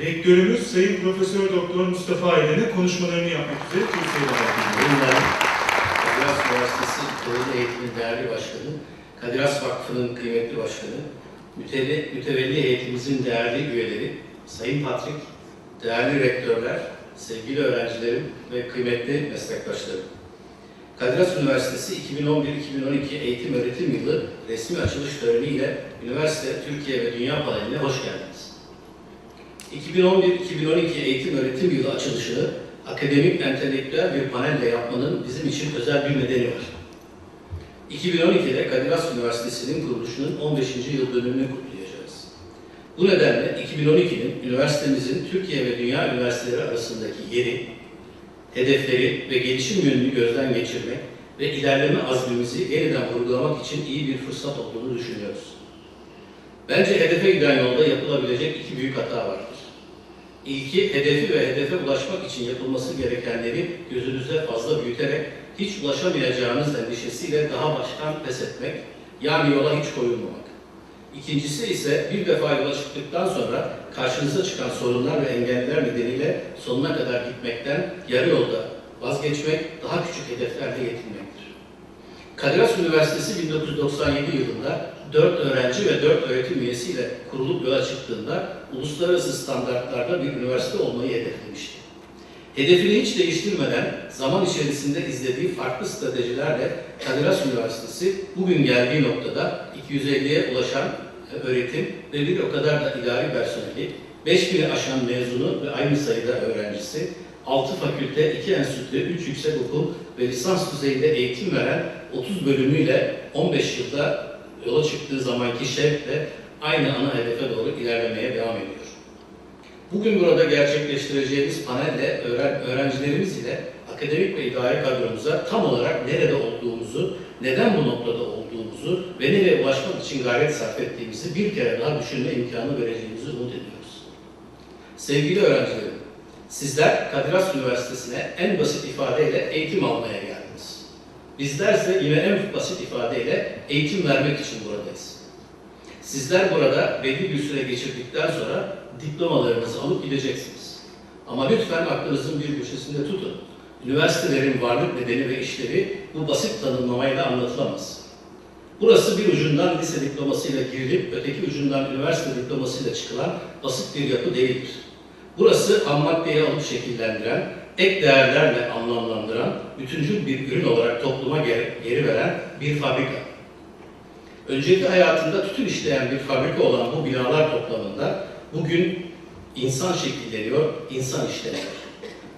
Rektörümüz Sayın Profesör Doktor Mustafa Aydın'ın konuşmalarını yapmak üzere kürsüye davet ediyorum. Kadir Has Üniversitesi Doğu Eğitimi Değerli Başkanı, Kadir Has Vakfı'nın kıymetli başkanı, mütevelli, mütevelli eğitimimizin değerli üyeleri, Sayın Patrik, değerli rektörler, sevgili öğrencilerim ve kıymetli meslektaşlarım. Kadir Has Üniversitesi 2011-2012 eğitim öğretim yılı resmi açılış töreniyle üniversite, Türkiye ve Dünya paneline hoş geldiniz. 2011-2012 eğitim öğretim yılı açılışını akademik entelektüel bir panelle yapmanın bizim için özel bir nedeni var. 2012'de Kadir Has Üniversitesi'nin kuruluşunun 15. yıl dönümünü kutlayacağız. Bu nedenle 2012'nin üniversitemizin Türkiye ve dünya üniversiteleri arasındaki yeri, hedefleri ve gelişim yönünü gözden geçirmek ve ilerleme azmimizi yeniden vurgulamak için iyi bir fırsat olduğunu düşünüyoruz. Bence hedefe giden yolda yapılabilecek iki büyük hata vardır. İlki hedefi ve hedefe ulaşmak için yapılması gerekenleri gözünüzde fazla büyüterek hiç ulaşamayacağınız endişesiyle daha baştan pes etmek, yani yola hiç koyulmamak. İkincisi ise bir defa yola çıktıktan sonra karşınıza çıkan sorunlar ve engeller nedeniyle sonuna kadar gitmekten yarı yolda vazgeçmek, daha küçük hedeflerle yetinmektir. Kadir Has Üniversitesi 1997 yılında 4 öğrenci ve 4 öğretim üyesiyle kurulup yola çıktığında uluslararası standartlarda bir üniversite olmayı hedeflemişti. Hedefini hiç değiştirmeden zaman içerisinde izlediği farklı stratejilerle Kadir Has Üniversitesi bugün geldiği noktada 250'ye ulaşan e, öğretim ve bir o kadar da idari personeli, 5000'i aşan mezunu ve aynı sayıda öğrencisi, 6 fakülte, 2 enstitü, 3 yüksek okul ve lisans düzeyinde eğitim veren 30 bölümüyle 15 yılda yola çıktığı zamanki şevkle aynı ana hedefe doğru ilerlemeye devam ediyor. Bugün burada gerçekleştireceğimiz panelle öğren- öğrencilerimiz ile akademik ve idari kadromuza tam olarak nerede olduğumuzu, neden bu noktada olduğumuzu ve nereye ulaşmak için gayret sarf ettiğimizi bir kere daha düşünme imkanı vereceğimizi umut ediyoruz. Sevgili öğrencilerim, sizler Kadir Has Üniversitesi'ne en basit ifadeyle eğitim almaya geldiniz. Bizlerse yine en basit ifadeyle eğitim vermek için buradayız. Sizler burada belli bir süre geçirdikten sonra diplomalarınızı alıp gideceksiniz. Ama lütfen aklınızın bir köşesinde tutun. Üniversitelerin varlık nedeni ve işlevi bu basit tanımlamayla anlatılamaz. Burası bir ucundan lise diplomasıyla girilip öteki ucundan üniversite diplomasıyla çıkılan basit bir yapı değildir. Burası ham maddeyi alıp şekillendiren, ek değerlerle anlamlandıran, bütüncül bir ürün olarak topluma geri, geri veren bir fabrika. Önceki hayatında tütün işleyen bir fabrika olan bu binalar toplamında bugün insan şekilleniyor, insan işleniyor.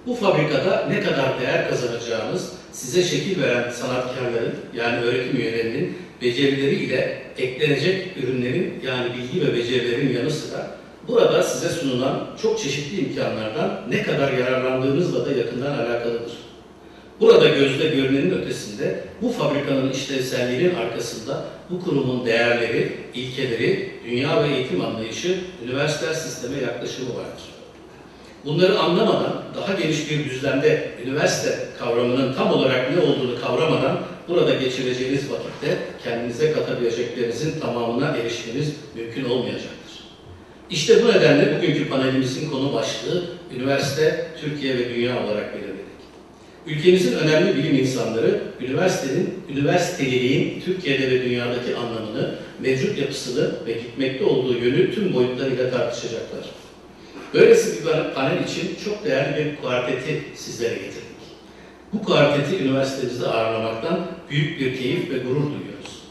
Bu fabrikada ne kadar değer kazanacağınız size şekil veren sanatkarların yani öğretim üyelerinin becerileriyle eklenecek ürünlerin yani bilgi ve becerilerin yanı sıra burada size sunulan çok çeşitli imkanlardan ne kadar yararlandığınızla da yakından alakalıdır. Burada gözde görünenin ötesinde bu fabrikanın işlevselliğinin arkasında bu kurumun değerleri, ilkeleri, dünya ve eğitim anlayışı, üniversite sisteme yaklaşımı vardır. Bunları anlamadan, daha geniş bir düzlemde üniversite kavramının tam olarak ne olduğunu kavramadan burada geçireceğiniz vakitte kendinize katabileceklerinizin tamamına erişmeniz mümkün olmayacaktır. İşte bu nedenle bugünkü panelimizin konu başlığı üniversite, Türkiye ve dünya olarak belirledik. Ülkemizin önemli bilim insanları üniversitenin, üniversiteliliğin Türkiye'de ve dünyadaki anlamını, mevcut yapısını ve gitmekte olduğu yönü tüm boyutlarıyla tartışacaklar. Böylesi bir panel için çok değerli bir kuarteti sizlere getirdik. Bu kuarteti üniversitemizde ağırlamaktan büyük bir keyif ve gurur duyuyoruz.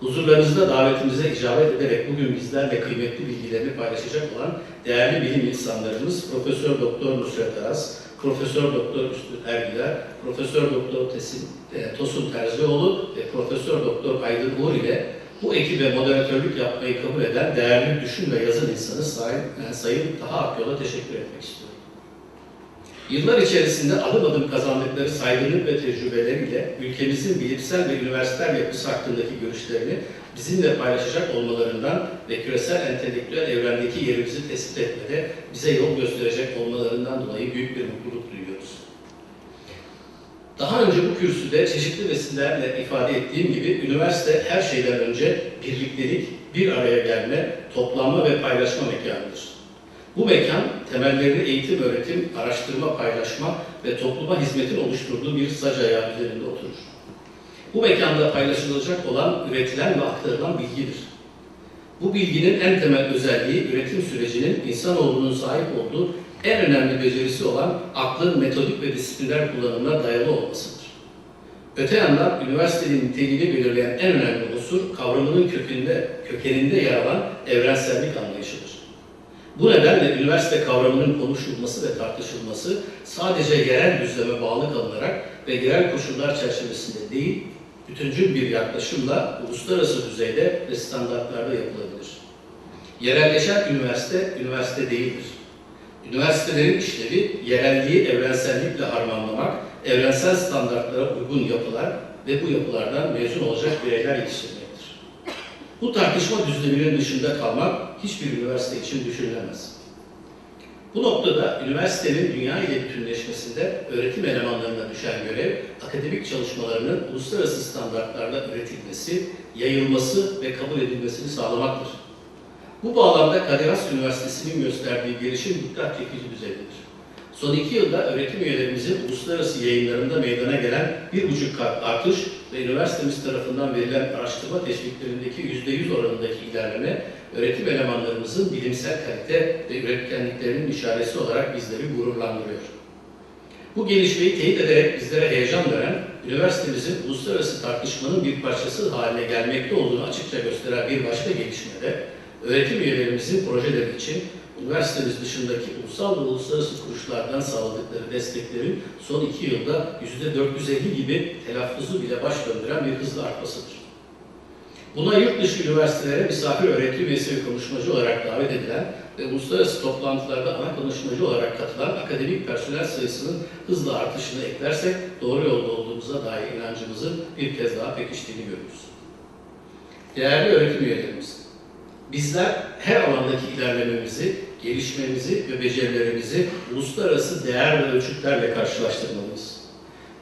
Huzurlarınızda davetimize icabet ederek bugün bizlerle kıymetli bilgilerini paylaşacak olan değerli bilim insanlarımız Profesör Doktor Nusret Aras, Profesör Doktor Üstün Ergiler, Profesör Doktor Tesin, e, Tosun Terzioğlu ve Profesör Doktor Aydın Uğur ile bu ekibe moderatörlük yapmayı kabul eden değerli düşün ve yazın insanı Sayın, e, Sayın Taha Akyol'a teşekkür etmek istiyorum. Yıllar içerisinde adım adım kazandıkları saygınlık ve tecrübeleriyle ülkemizin bilimsel ve üniversiteler yapısı hakkındaki görüşlerini bizimle paylaşacak olmalarından ve küresel entelektüel evrendeki yerimizi tespit etmede bize yol gösterecek olmalarından dolayı büyük bir mutluluk duyuyoruz. Daha önce bu kürsüde çeşitli vesilelerle ifade ettiğim gibi üniversite her şeyden önce birliktelik, bir araya gelme, toplanma ve paylaşma mekanıdır. Bu mekan temellerini eğitim, öğretim, araştırma, paylaşma ve topluma hizmetin oluşturduğu bir sac ayağı üzerinde oturur. Bu mekanda paylaşılacak olan, üretilen ve aktarılan bilgidir. Bu bilginin en temel özelliği üretim sürecinin insanoğlunun sahip olduğu en önemli becerisi olan aklın metodik ve disipliner kullanımına dayalı olmasıdır. Öte yandan üniversitenin niteliğini belirleyen en önemli unsur kavramının kökünde, kökeninde yer alan evrensellik anlayışıdır. Bu nedenle üniversite kavramının konuşulması ve tartışılması sadece yerel düzleme bağlı kalınarak ve yerel koşullar çerçevesinde değil, bütüncül bir yaklaşımla uluslararası düzeyde ve standartlarda yapılabilir. Yerelleşen üniversite, üniversite değildir. Üniversitelerin işlevi yerelliği evrensellikle harmanlamak, evrensel standartlara uygun yapılar ve bu yapılardan mezun olacak bireyler yetiştirmektir. Bu tartışma düzleminin dışında kalmak hiçbir üniversite için düşünülemez. Bu noktada üniversitenin dünya ile bütünleşmesinde öğretim elemanlarına düşen görev, akademik çalışmalarının uluslararası standartlarla üretilmesi, yayılması ve kabul edilmesini sağlamaktır. Bu bağlamda Kadir Has Üniversitesi'nin gösterdiği gelişim dikkat çekici düzeydedir. Son iki yılda öğretim üyelerimizin uluslararası yayınlarında meydana gelen bir buçuk kat artış ve üniversitemiz tarafından verilen araştırma teşviklerindeki yüzde yüz oranındaki ilerleme, öğretim elemanlarımızın bilimsel kalite ve üretkenliklerinin işareti olarak bizleri gururlandırıyor. Bu gelişmeyi teyit ederek bizlere heyecan veren, üniversitemizin uluslararası tartışmanın bir parçası haline gelmekte olduğunu açıkça gösteren bir başka gelişmede, öğretim üyelerimizin projeleri için üniversitemiz dışındaki ulusal ve uluslararası kuruluşlardan sağladıkları desteklerin son iki yılda %450 gibi telaffuzu bile baş döndüren bir hızla artmasıdır. Buna yurt dışı üniversitelere misafir öğretim üyesi ve konuşmacı olarak davet edilen ve uluslararası toplantılarda ana konuşmacı olarak katılan akademik personel sayısının hızla artışını eklersek doğru yolda olduğumuza dair inancımızın bir kez daha pekiştiğini görürüz. Değerli öğretim üyelerimiz, bizler her alandaki ilerlememizi, gelişmemizi ve becerilerimizi uluslararası değer ve ölçütlerle karşılaştırmalıyız.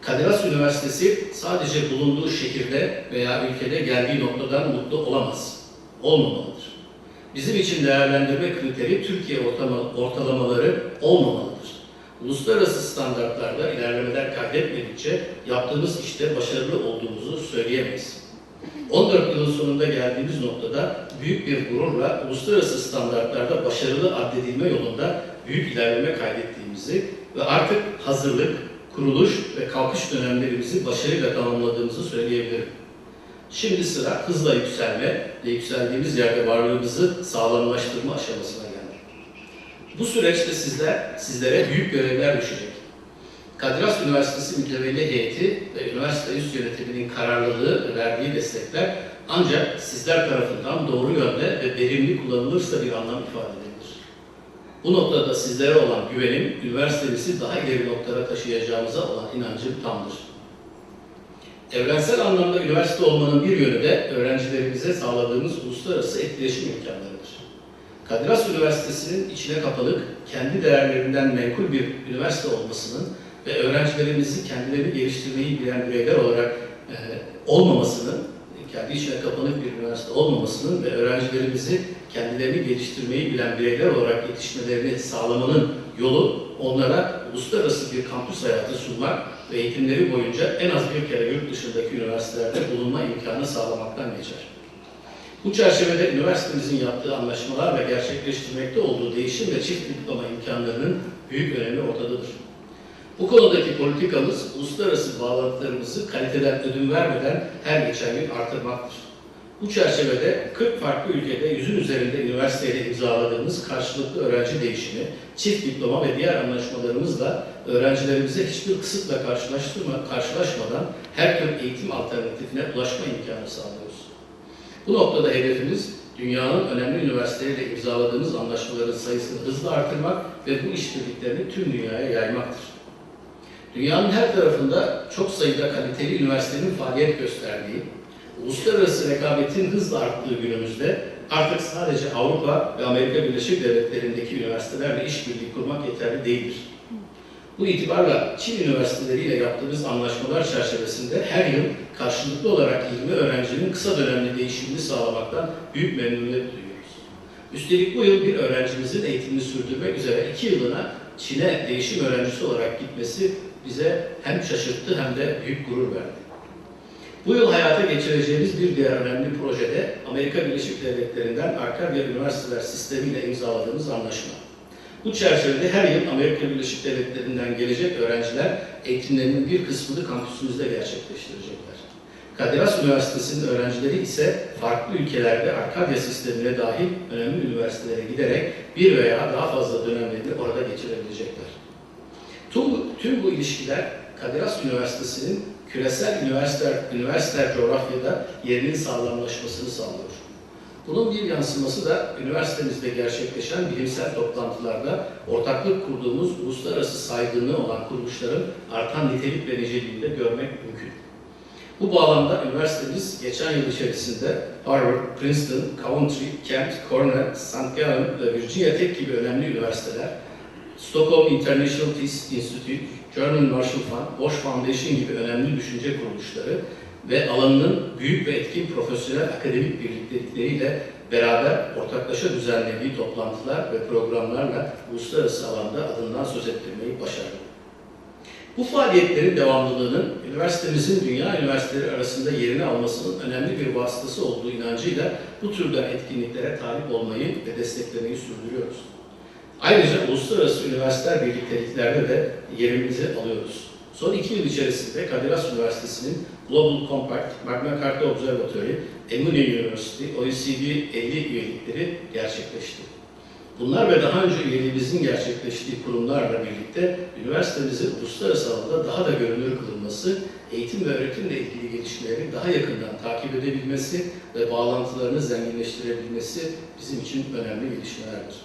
Kadir Has Üniversitesi sadece bulunduğu şehirde veya ülkede geldiği noktadan mutlu olamaz, olmamalıdır. Bizim için değerlendirme kriteri Türkiye ortalamaları olmamalıdır. Uluslararası standartlarda ilerlemeler kaydetmedikçe yaptığımız işte başarılı olduğumuzu söyleyemeyiz. 14 yılın sonunda geldiğimiz noktada büyük bir gururla uluslararası standartlarda başarılı addedilme yolunda büyük ilerleme kaydettiğimizi ve artık hazırlık, kuruluş ve kalkış dönemlerimizi başarıyla tamamladığımızı söyleyebilirim. Şimdi sıra hızla yükselme ve yükseldiğimiz yerde varlığımızı sağlamlaştırma aşamasına geldi. Bu süreçte sizler, sizlere büyük görevler düşecek. Kadir Has Üniversitesi Mütevelli Heyeti ve üniversite üst yönetiminin kararlılığı ve verdiği destekler ancak sizler tarafından doğru yönde ve verimli kullanılırsa bir anlam ifade edilir. Bu noktada sizlere olan güvenim, üniversitemizi daha ileri noktalara taşıyacağımıza olan inancım tamdır. Evrensel anlamda üniversite olmanın bir yönü de öğrencilerimize sağladığımız uluslararası etkileşim imkanlarıdır. Kadir Has Üniversitesi'nin içine kapalık, kendi değerlerinden menkul bir üniversite olmasının ve öğrencilerimizi kendilerini geliştirmeyi bilen bireyler olarak e, olmamasının, kendi içine kapanık bir üniversite olmamasının ve öğrencilerimizi kendilerini geliştirmeyi bilen bireyler olarak yetişmelerini sağlamanın yolu onlara uluslararası bir kampüs hayatı sunmak ve eğitimleri boyunca en az bir kere yurt dışındaki üniversitelerde bulunma imkanı sağlamaktan geçer. Bu çerçevede üniversitemizin yaptığı anlaşmalar ve gerçekleştirmekte olduğu değişim ve çift diploma imkanlarının büyük önemi ortadadır. Bu konudaki politikamız uluslararası bağlantılarımızı kaliteden ödün vermeden her geçen gün artırmaktır. Bu çerçevede 40 farklı ülkede yüzün üzerinde üniversiteyle imzaladığımız karşılıklı öğrenci değişimi, çift diploma ve diğer anlaşmalarımızla öğrencilerimize hiçbir kısıtla karşılaştırma, karşılaşmadan her tür eğitim alternatifine ulaşma imkanı sağlıyoruz. Bu noktada hedefimiz dünyanın önemli üniversiteleriyle imzaladığımız anlaşmaların sayısını hızla artırmak ve bu işbirliklerini tüm dünyaya yaymaktır. Dünyanın her tarafında çok sayıda kaliteli üniversitenin faaliyet gösterdiği, uluslararası rekabetin hızla arttığı günümüzde artık sadece Avrupa ve Amerika Birleşik Devletleri'ndeki üniversitelerle işbirliği kurmak yeterli değildir. Bu itibarla Çin üniversiteleriyle yaptığımız anlaşmalar çerçevesinde her yıl karşılıklı olarak 20 öğrencinin kısa dönemli değişimini sağlamaktan büyük memnuniyet duyuyoruz. Üstelik bu yıl bir öğrencimizin eğitimini sürdürmek üzere iki yılına Çin'e değişim öğrencisi olarak gitmesi bize hem şaşırttı hem de büyük gurur verdi. Bu yıl hayata geçireceğimiz bir diğer önemli projede Amerika Birleşik Devletleri'nden Arkadia Üniversiteler sistemiyle imzaladığımız anlaşma. Bu çerçevede her yıl Amerika Birleşik Devletleri'nden gelecek öğrenciler eğitimlerinin bir kısmını kampüsümüzde gerçekleştirecekler. Kadir Has Üniversitesi'nin öğrencileri ise farklı ülkelerde Arkadia sistemine dahil önemli üniversitelere giderek bir veya daha fazla dönemlerini orada geçirebilecekler. Tüm, tüm bu ilişkiler Kadir Has Üniversitesi'nin küresel üniversiteler, üniversiteler coğrafyada yerinin sağlamlaşmasını sağlıyor. Bunun bir yansıması da üniversitemizde gerçekleşen bilimsel toplantılarda ortaklık kurduğumuz uluslararası saygınlığı olan kuruluşların artan nitelik ve niceliğinde görmek mümkün. Bu bağlamda üniversitemiz geçen yıl içerisinde Harvard, Princeton, Coventry, Kent, Cornell, St. Gallen ve Virginia Tech gibi önemli üniversiteler, Stockholm International Peace Institute, German Marshall Fund, Bosch Foundation gibi önemli düşünce kuruluşları ve alanının büyük ve etkin profesyonel akademik birliktelikleriyle beraber ortaklaşa düzenlediği toplantılar ve programlarla uluslararası alanda adından söz ettirmeyi başardı. Bu faaliyetlerin devamlılığının üniversitemizin dünya üniversiteleri arasında yerini almasının önemli bir vasıtası olduğu inancıyla bu türden etkinliklere talip olmayı ve desteklemeyi sürdürüyoruz. Ayrıca uluslararası üniversiteler birlikteliklerde de yerimizi alıyoruz. Son iki yıl içerisinde Kadir Has Üniversitesi'nin Global Compact, Magna Carta Observatory, Emune University, OECD 50 üyelikleri gerçekleşti. Bunlar ve daha önce üyeliğimizin gerçekleştiği kurumlarla birlikte üniversitemizin uluslararası alanda daha da görünür kılınması, eğitim ve öğretimle ilgili gelişmeleri daha yakından takip edebilmesi ve bağlantılarını zenginleştirebilmesi bizim için önemli gelişmelerdir.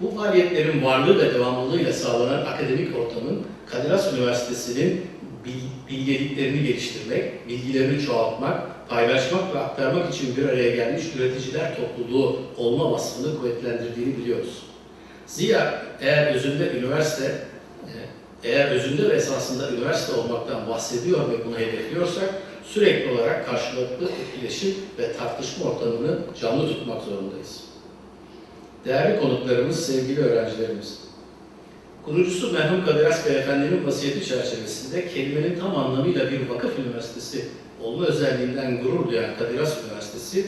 Bu faaliyetlerin varlığı ve devamlılığıyla sağlanan akademik ortamın Kadir Has Üniversitesi'nin bil- bilgeliklerini geliştirmek, bilgilerini çoğaltmak, paylaşmak ve aktarmak için bir araya gelmiş üreticiler topluluğu olma vasfını kuvvetlendirdiğini biliyoruz. Zira eğer özünde üniversite, e, eğer özünde ve esasında üniversite olmaktan bahsediyor ve bunu hedefliyorsak sürekli olarak karşılıklı etkileşim ve tartışma ortamını canlı tutmak zorundayız. Değerli konuklarımız, sevgili öğrencilerimiz, kurucusu merhum Kadir Has Beyefendi'nin vasiyeti çerçevesinde kelimenin tam anlamıyla bir vakıf üniversitesi olma özelliğinden gurur duyan Kadir Has Üniversitesi,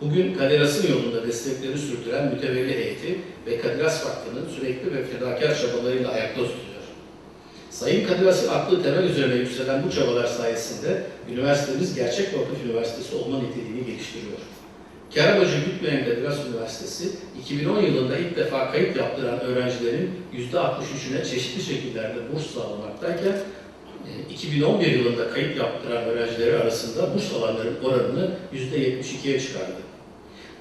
bugün Kadir Has'ın yolunda destekleri sürdüren mütevelli heyeti ve Kadir Has Vakfı'nın sürekli ve fedakar çabalarıyla ayakta tutuyor. Sayın Kadir Has'ın aklı temel üzerine yükselen bu çabalar sayesinde üniversitemiz gerçek vakıf üniversitesi olma niteliğini geliştiriyor. Kar amacı gütmeyen Kadir Has Üniversitesi, 2010 yılında ilk defa kayıt yaptıran öğrencilerin %63'üne çeşitli şekillerde burs sağlamaktayken, 2011 yılında kayıt yaptıran öğrencileri arasında burs alanların oranını %72'ye çıkardı.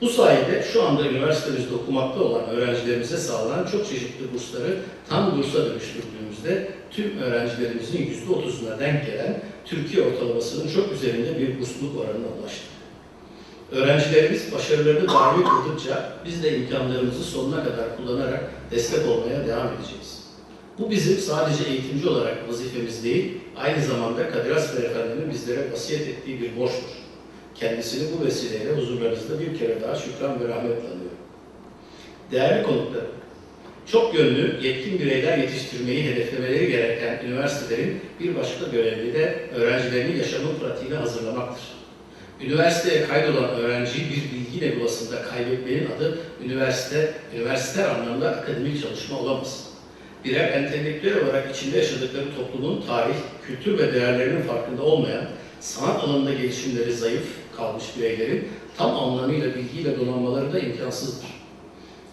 Bu sayede şu anda üniversitemizde okumakta olan öğrencilerimize sağlanan çok çeşitli bursları tam bursa dönüştürdüğümüzde tüm öğrencilerimizin %30'una denk gelen Türkiye ortalamasının çok üzerinde bir bursluluk oranına ulaştı. Öğrencilerimiz başarılarını daimi kıldıkça biz de imkanlarımızı sonuna kadar kullanarak destek olmaya devam edeceğiz. Bu bizim sadece eğitimci olarak vazifemiz değil, aynı zamanda Kadir Has Beyefendi'nin bizlere vasiyet ettiği bir borçtur. Kendisini bu vesileyle huzurlarınızda bir kere daha şükran ve rahmetle anıyorum. Değerli konuklarım, çok yönlü, yetkin bireyler yetiştirmeyi hedeflemeleri gereken üniversitelerin bir başka görevi de öğrencilerini yaşamın pratiğine hazırlamaktır. Üniversiteye kaydolan öğrenciyi bir bilgi nebulasında kaybetmenin adı üniversite, üniversite anlamda akademik çalışma olamaz. Birer entelektüel olarak içinde yaşadıkları toplumun tarih, kültür ve değerlerinin farkında olmayan, sanat alanında gelişimleri zayıf kalmış bireylerin tam anlamıyla bilgiyle donanmaları da imkansızdır.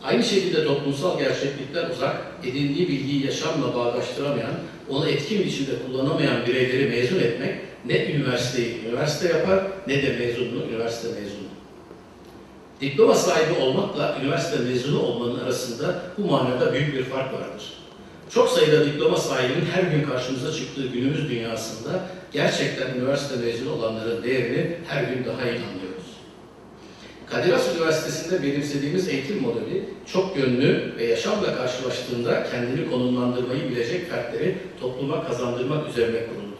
Aynı şekilde toplumsal gerçeklikten uzak, edindiği bilgiyi yaşamla bağdaştıramayan, onu etkin biçimde kullanamayan bireyleri mezun etmek ne üniversiteyi üniversite yapar ne de mezununu üniversite mezunu. Diploma sahibi olmakla üniversite mezunu olmanın arasında bu manada büyük bir fark vardır. Çok sayıda diploma sahibinin her gün karşımıza çıktığı günümüz dünyasında gerçekten üniversite mezunu olanların değerini her gün daha iyi anlıyoruz. Kadir Has Üniversitesi'nde benimsediğimiz eğitim modeli çok yönlü ve yaşamla karşılaştığında kendini konumlandırmayı bilecek fertleri topluma kazandırmak üzerine kuruludur.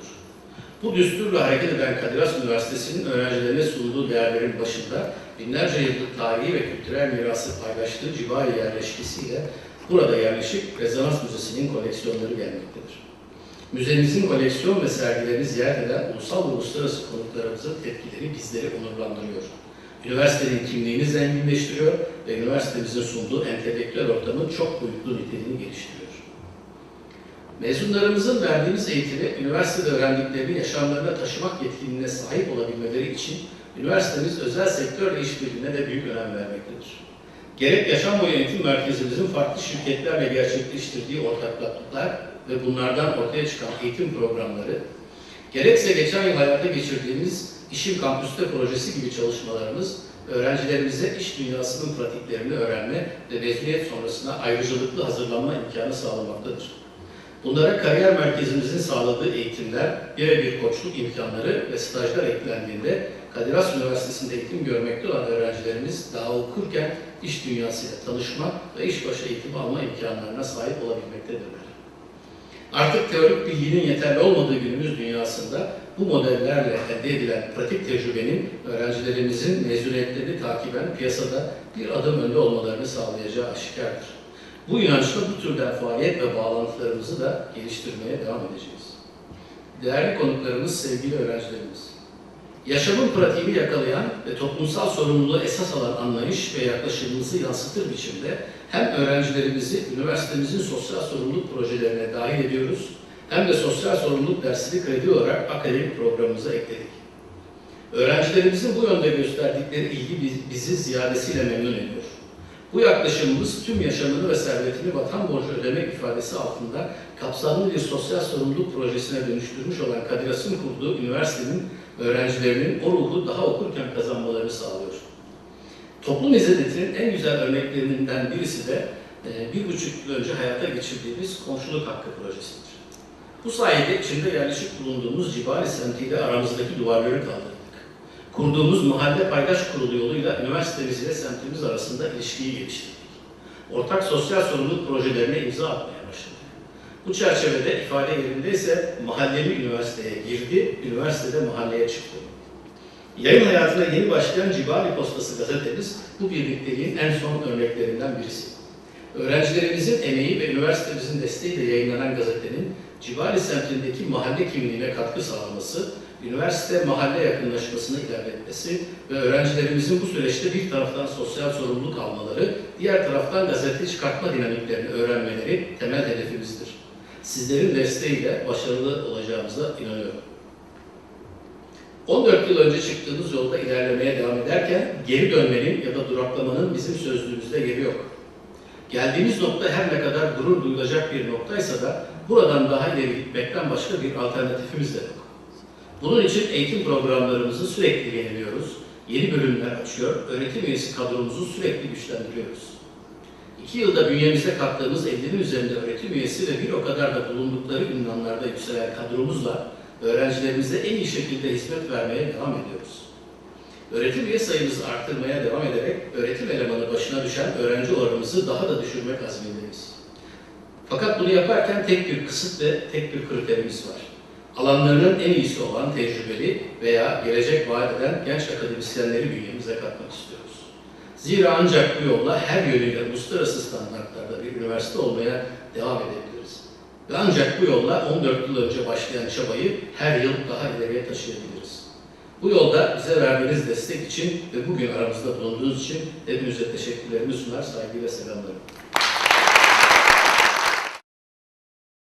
Bu düsturla hareket eden Kadir Has Üniversitesi'nin öğrencilerine sunduğu değerlerin başında binlerce yıllık tarihi ve kültürel mirası paylaştığı Cibali yerleşkesiyle burada yerleşik Rezonans Müzesi'nin koleksiyonları gelmektedir. Müzemizin koleksiyon ve sergilerini ziyaret eden ulusal ve uluslararası konuklarımızın tepkileri bizleri onurlandırıyor. Üniversitenin kimliğini zenginleştiriyor ve üniversitemizin sunduğu entelektüel ortamın çok boyutlu niteliğini geliştiriyor. Mezunlarımızın verdiğimiz eğitimi, üniversitede öğrendiklerini yaşamlarına taşımak yetkinliğine sahip olabilmeleri için üniversitemiz özel sektörle işbirliğine de büyük önem vermektedir. Gerek yaşam boyu merkezimizin farklı şirketlerle gerçekleştirdiği ortaklıklar ve bunlardan ortaya çıkan eğitim programları, gerekse geçen yıl hayata geçirdiğimiz İşim Kampüste projesi gibi çalışmalarımız, öğrencilerimize iş dünyasının pratiklerini öğrenme ve mezuniyet sonrasında ayrıcalıklı hazırlanma imkanı sağlamaktadır. Bunlara kariyer merkezimizin sağladığı eğitimler, birebir koçluk imkanları ve stajlar eklendiğinde Kadir Has Üniversitesi'nde eğitim görmekte olan öğrencilerimiz daha okurken iş dünyasıyla tanışma ve işbaşı eğitimi alma imkanlarına sahip olabilmektedirler. Artık teorik bilginin yeterli olmadığı günümüz dünyasında bu modellerle elde edilen pratik tecrübenin öğrencilerimizin mezuniyetlerini takiben piyasada bir adım önde olmalarını sağlayacağı aşikardır. Bu inançla bu türden faaliyet ve bağlantılarımızı da geliştirmeye devam edeceğiz. Değerli konuklarımız, sevgili öğrencilerimiz. Yaşamın pratiğini yakalayan ve toplumsal sorumluluğu esas alan anlayış ve yaklaşımımızı yansıtır biçimde hem öğrencilerimizi üniversitemizin sosyal sorumluluk projelerine dahil ediyoruz, hem de sosyal sorumluluk dersini kredi olarak akademik programımıza ekledik. Öğrencilerimizin bu yönde gösterdikleri ilgi biz- bizi ziyadesiyle memnun ediyor. Bu yaklaşımımız tüm yaşamını ve servetini vatan borcu ödemek ifadesi altında kapsamlı bir sosyal sorumluluk projesine dönüştürmüş olan Kadir Has'ın kurduğu üniversitenin öğrencilerinin o ruhu daha okurken kazanmalarını sağlıyor. Toplum hizmetinin en güzel örneklerinden birisi de e, bir buçuk yıl önce hayata geçirdiğimiz komşuluk hakkı projesidir. Bu sayede içinde yerleşik bulunduğumuz Cibali semtiyle aramızdaki duvarları kaldırdık. Kurduğumuz mahalle paydaş kurulu yoluyla üniversitemiz ile semtimiz arasında ilişkiyi geliştirdik. Ortak sosyal sorumluluk projelerine imza atmaya başladık. Bu çerçevede ifade yerindeyse mahalleli üniversiteye girdi, üniversitede mahalleye çıktı. Yayın hayatına yeni başlayan Cibali Postası gazetemiz bu birlikteliğin en son örneklerinden birisi. Öğrencilerimizin emeği ve üniversitemizin desteğiyle yayınlanan gazetenin Cibali semtindeki mahalle kimliğine katkı sağlaması, üniversite mahalle yakınlaşmasını ilerletmesi ve öğrencilerimizin bu süreçte bir taraftan sosyal sorumluluk almaları, diğer taraftan gazete çıkartma dinamiklerini öğrenmeleri temel hedefimizdir. Sizlerin desteğiyle başarılı olacağımıza inanıyorum. 14 yıl önce çıktığımız yolda ilerlemeye devam ederken geri dönmenin ya da duraklamanın bizim sözlüğümüzde yeri yok. Geldiğimiz nokta her ne kadar gurur duyulacak bir noktaysa da buradan daha ileri gitmekten başka bir alternatifimiz de yok. Bunun için eğitim programlarımızı sürekli yeniliyoruz, yeni bölümler açıyor, öğretim üyesi kadromuzu sürekli güçlendiriyoruz. İki yılda bünyemize kattığımız 50'nin üzerinde öğretim üyesi ve bir o kadar da bulundukları ünvanlarda yükselen kadromuzla öğrencilerimize en iyi şekilde hizmet vermeye devam ediyoruz. Öğretim üye sayımızı arttırmaya devam ederek öğretim elemanı başına düşen öğrenci oranımızı daha da düşürmek azmindeyiz. Fakat bunu yaparken tek bir kısıt ve tek bir kriterimiz var. Alanlarının en iyisi olan tecrübeli veya gelecek vaat eden genç akademisyenleri bünyemize katmak istiyoruz. Zira ancak bu yolla her yönüyle uluslararası standartlarda bir üniversite olmaya devam edebiliriz. Ve ancak bu yolla 14 yıl önce başlayan çabayı her yıl daha ileriye taşıyabiliriz. Bu yolda bize verdiğiniz destek için ve bugün aramızda bulunduğunuz için hepinize teşekkürlerimi sunar, saygıyla selamlarım.